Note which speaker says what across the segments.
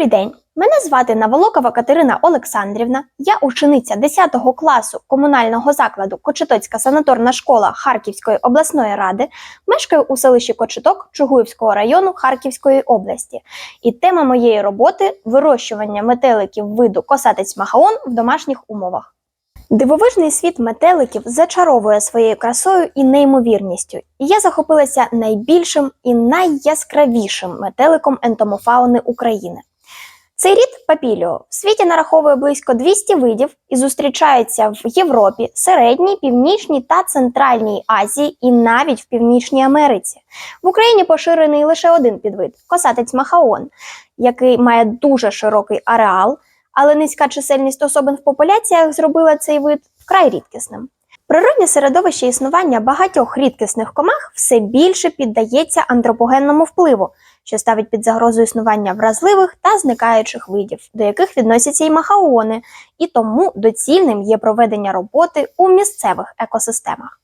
Speaker 1: Добрий день! Мене звати Наволокова Катерина Олександрівна. Я учениця 10 класу комунального закладу Кочетоцька санаторна школа Харківської обласної ради. Мешкаю у селищі Кочеток Чугуївського району Харківської області. І тема моєї роботи вирощування метеликів виду косатець махаон в домашніх умовах. Дивовижний світ метеликів зачаровує своєю красою і неймовірністю, і я захопилася найбільшим і найяскравішим метеликом ентомофауни України. Цей рід папіліо в світі нараховує близько 200 видів і зустрічається в Європі, Середній, Північній та Центральній Азії і навіть в Північній Америці. В Україні поширений лише один підвид косатець махаон, який має дуже широкий ареал, але низька чисельність особин в популяціях зробила цей вид вкрай рідкісним. Природне середовище існування багатьох рідкісних комах все більше піддається антропогенному впливу, що ставить під загрозу існування вразливих та зникаючих видів, до яких відносяться і махаони, і тому доцільним є проведення роботи у місцевих екосистемах.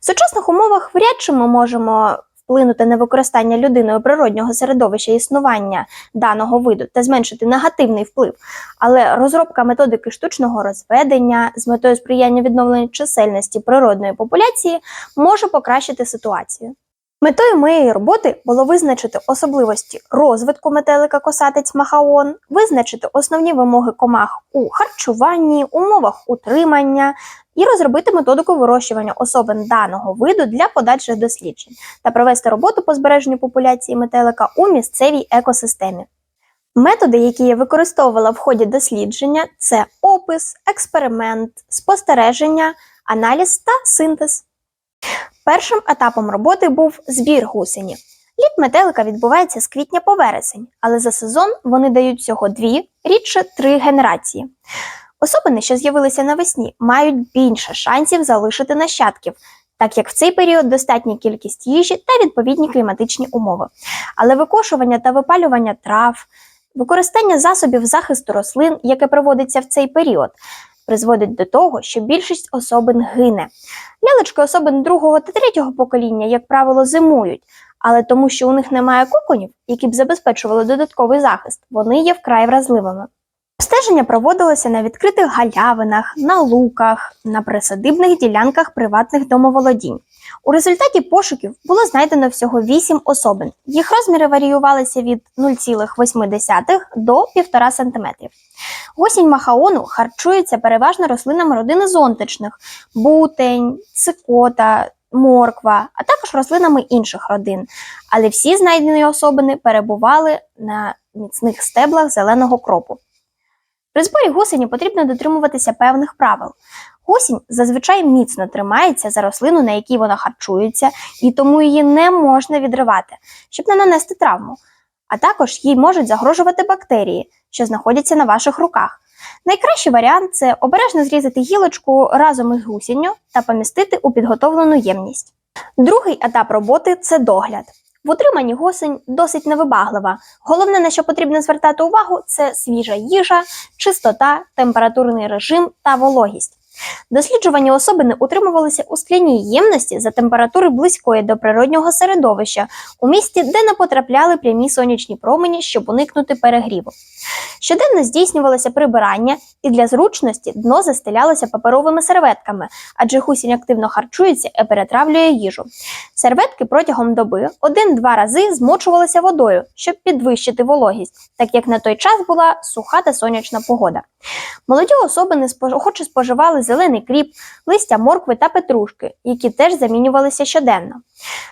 Speaker 1: В сучасних умовах вряд чи ми можемо вплинути на використання людиною природнього середовища існування даного виду та зменшити негативний вплив, але розробка методики штучного розведення з метою сприяння відновленню чисельності природної популяції може покращити ситуацію. Метою моєї роботи було визначити особливості розвитку метелика косатець махаон, визначити основні вимоги комах у харчуванні, умовах утримання і розробити методику вирощування особин даного виду для подальших досліджень та провести роботу по збереженню популяції метелика у місцевій екосистемі. Методи, які я використовувала в ході дослідження, це опис, експеримент, спостереження, аналіз та синтез. Першим етапом роботи був збір гусені. Літ метелика відбувається з квітня по вересень, але за сезон вони дають всього дві, рідше три генерації. Особини, що з'явилися навесні, мають більше шансів залишити нащадків, так як в цей період достатня кількість їжі та відповідні кліматичні умови. Але викошування та випалювання трав, використання засобів захисту рослин, яке проводиться в цей період, призводить до того, що більшість особин гине. Лялечки особин другого та третього покоління, як правило, зимують, але тому, що у них немає коконів, які б забезпечували додатковий захист, вони є вкрай вразливими. Обстеження проводилося на відкритих галявинах, на луках, на присадибних ділянках приватних домоволодінь. У результаті пошуків було знайдено всього 8 особин. Їх розміри варіювалися від 0,8 до 1,5 см. Гусінь махаону харчується переважно рослинами родини зонтичних бутень, цикота, морква, а також рослинами інших родин. Але всі знайдені особини перебували на міцних стеблах зеленого кропу. При зборі гусені потрібно дотримуватися певних правил. Гусінь зазвичай міцно тримається за рослину, на якій вона харчується, і тому її не можна відривати, щоб не нанести травму. А також їй можуть загрожувати бактерії, що знаходяться на ваших руках. Найкращий варіант це обережно зрізати гілочку разом із гусінню та помістити у підготовлену ємність. Другий етап роботи це догляд. В утриманні гусень досить невибаглива. Головне, на що потрібно звертати увагу, це свіжа їжа, чистота, температурний режим та вологість. Досліджувані особини утримувалися у скляній ємності за температури близької до природнього середовища у місті, де не потрапляли прямі сонячні промені, щоб уникнути перегріву. Щоденно здійснювалося прибирання, і для зручності дно застелялося паперовими серветками, адже гусінь активно харчується і перетравлює їжу. Серветки протягом доби один-два рази змочувалися водою, щоб підвищити вологість, так як на той час була суха та сонячна погода. Молоді особини охоче споживали зелений кріп, листя моркви та петрушки, які теж замінювалися щоденно.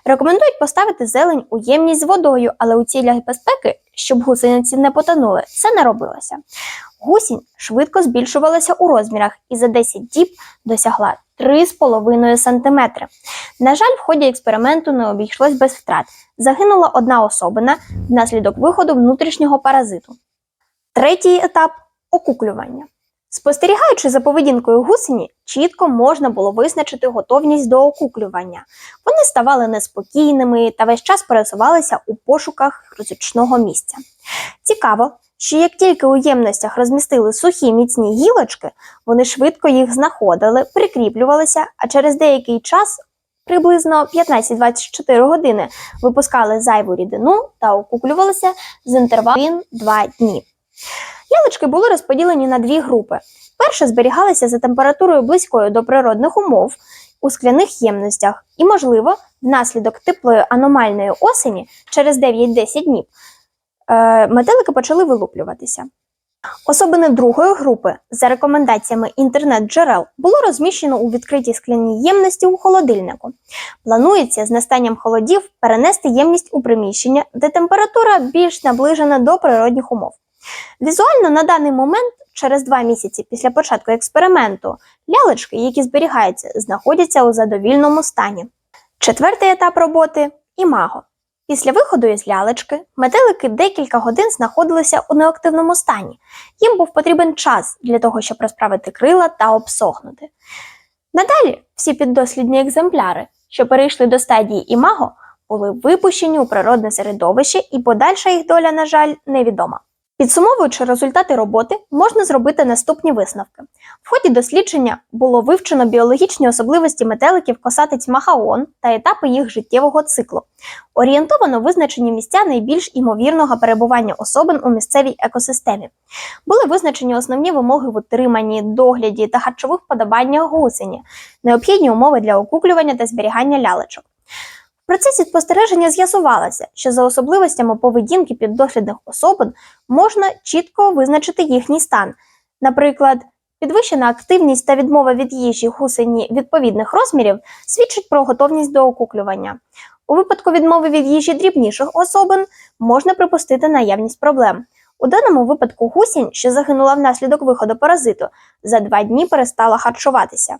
Speaker 1: Рекомендують поставити зелень у ємність з водою, але у цілях безпеки, щоб гусениці не потонули, це не робилося. Гусінь швидко збільшувалася у розмірах і за 10 діб досягла 3,5 см. На жаль, в ході експерименту не обійшлось без втрат. Загинула одна особина внаслідок виходу внутрішнього паразиту. Третій етап окуклювання. Спостерігаючи за поведінкою гусені, чітко можна було визначити готовність до окуклювання. Вони ставали неспокійними та весь час пересувалися у пошуках зручного місця. Цікаво, що як тільки у ємностях розмістили сухі міцні гілочки, вони швидко їх знаходили, прикріплювалися, а через деякий час приблизно 15-24 години випускали зайву рідину та окуклювалися з інтервалом 2 дні. Ялички були розподілені на дві групи. Перша зберігалася за температурою близькою до природних умов у скляних ємностях, і, можливо, внаслідок теплої аномальної осені через 9-10 днів метелики почали вилуплюватися. Особини другої групи, за рекомендаціями інтернет-джерел, було розміщено у відкритій скляній ємності у холодильнику. Планується з настанням холодів перенести ємність у приміщення, де температура більш наближена до природних умов. Візуально на даний момент, через два місяці після початку експерименту, лялечки, які зберігаються, знаходяться у задовільному стані. Четвертий етап роботи імаго. Після виходу із лялечки метелики декілька годин знаходилися у неактивному стані. Їм був потрібен час для того, щоб розправити крила та обсохнути. Надалі всі піддослідні екземпляри, що перейшли до стадії імаго, були випущені у природне середовище, і подальша їх доля, на жаль, невідома. Підсумовуючи результати роботи, можна зробити наступні висновки. В ході дослідження було вивчено біологічні особливості метеликів косатиць махаон та етапи їх життєвого циклу. Орієнтовано визначені місця найбільш імовірного перебування особин у місцевій екосистемі. Були визначені основні вимоги в утриманні, догляді та харчових подобаннях гусені, необхідні умови для окуклювання та зберігання лялечок. Процесі спостереження з'ясувалося, що за особливостями поведінки піддослідних особин можна чітко визначити їхній стан. Наприклад, підвищена активність та відмова від їжі гусені відповідних розмірів свідчить про готовність до окуклювання. У випадку відмови від їжі дрібніших особин можна припустити наявність проблем. У даному випадку гусінь, що загинула внаслідок виходу паразиту, за два дні перестала харчуватися.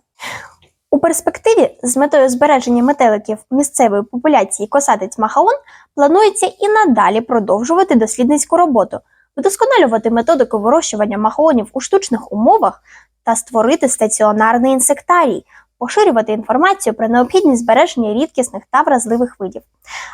Speaker 1: У перспективі з метою збереження метеликів місцевої популяції косатиць махаон планується і надалі продовжувати дослідницьку роботу, вдосконалювати методику вирощування махаонів у штучних умовах та створити стаціонарний інсектарій, поширювати інформацію про необхідність збереження рідкісних та вразливих видів.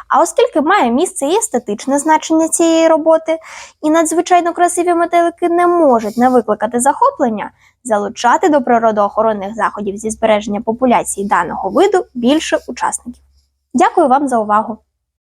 Speaker 1: А оскільки має місце і естетичне значення цієї роботи, і надзвичайно красиві метелики не можуть не викликати захоплення, залучати до природоохоронних заходів зі збереження популяції даного виду більше учасників. Дякую вам за увагу!